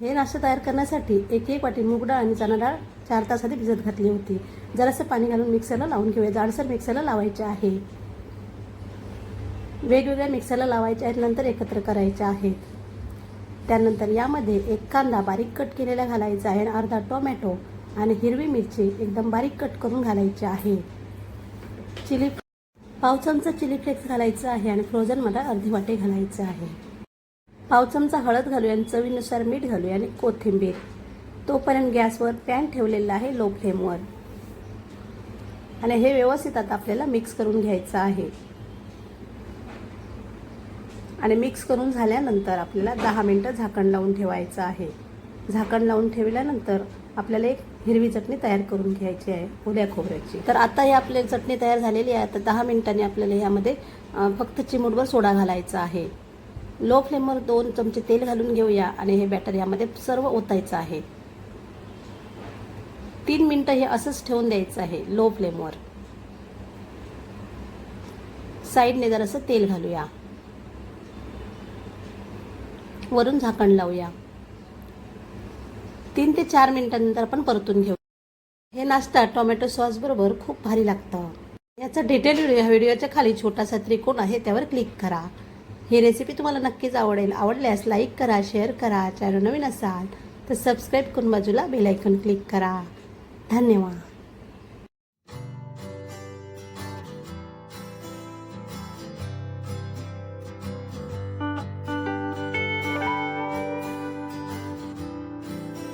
हे नाश्ता तयार करण्यासाठी एक एक वाटी मूग डाळ आणि चणा डाळ चार तास आधी भिजत घातली होती. जरासं पाणी घालून मिक्सरला लावून घेऊया. जाडसर मिक्सरला लावायचे आहे. वेगवेगळ्या मिक्सरला लावायच्या आहेत नंतर एकत्र करायचे आहेत. त्यानंतर यामध्ये एक कांदा बारीक कट केलेला घालायचा आहे आणि अर्धा टोमॅटो आणि हिरवी मिरची एकदम बारीक कट करून घालायची आहे. चिली पाव चमचा चिली फ्लेक्स घालायचं आहे आणि फ्रोझनमध्ये अर्धी वाटी घालायचं आहे. पाव चमचा हळद घालूया आणि चवीनुसार मीठ घालूया आणि कोथिंबीर. तोपर्यंत गॅसवर पॅन ठेवलेला आहे लो फ्लेमवर. आणि हे व्यवस्थित आता आपल्याला मिक्स करून घ्यायचं आहे. आणि मिक्स करून झाल्यानंतर आपल्याला दहा मिनटं झाकण लावून ठेवायचं आहे. झाकण लावून ठेवल्यानंतर आपल्याला एक हिरवी चटणी तयार करून घ्यायची आहे उद्या खोबऱ्याची. तर आता ही आपली चटणी तयार झालेली आहे. तर दहा मिनिटांनी आपल्याला ह्यामध्ये फक्त चिमूटभर सोडा घालायचा आहे. लो फ्लेमवर दोन चमचे तेल घालून घेऊया आणि हे बॅटर यामध्ये सर्व ओतायचं आहे. तीन मिनटं हे असंच ठेवून द्यायचं आहे लो फ्लेमवर. साईडने जरासं तेल घालूया. वरून झाकण लावूया. तीन ते चार मिनिटांनंतर आपण परतून घेऊ. हे नाश्ता टोमॅटो सॉस बरोबर खूप भारी लागतं. याचा डिटेल व्हिडिओ ह्या व्हिडिओच्या खाली छोटासा त्रिकोण आहे त्यावर क्लिक करा. ही रेसिपी तुम्हाला नक्कीच आवडेल. आवडल्यास लाईक करा शेअर करा चॅनल नवीन असाल तर सबस्क्राईब करून बाजूला बेलायकन क्लिक करा. धन्यवाद.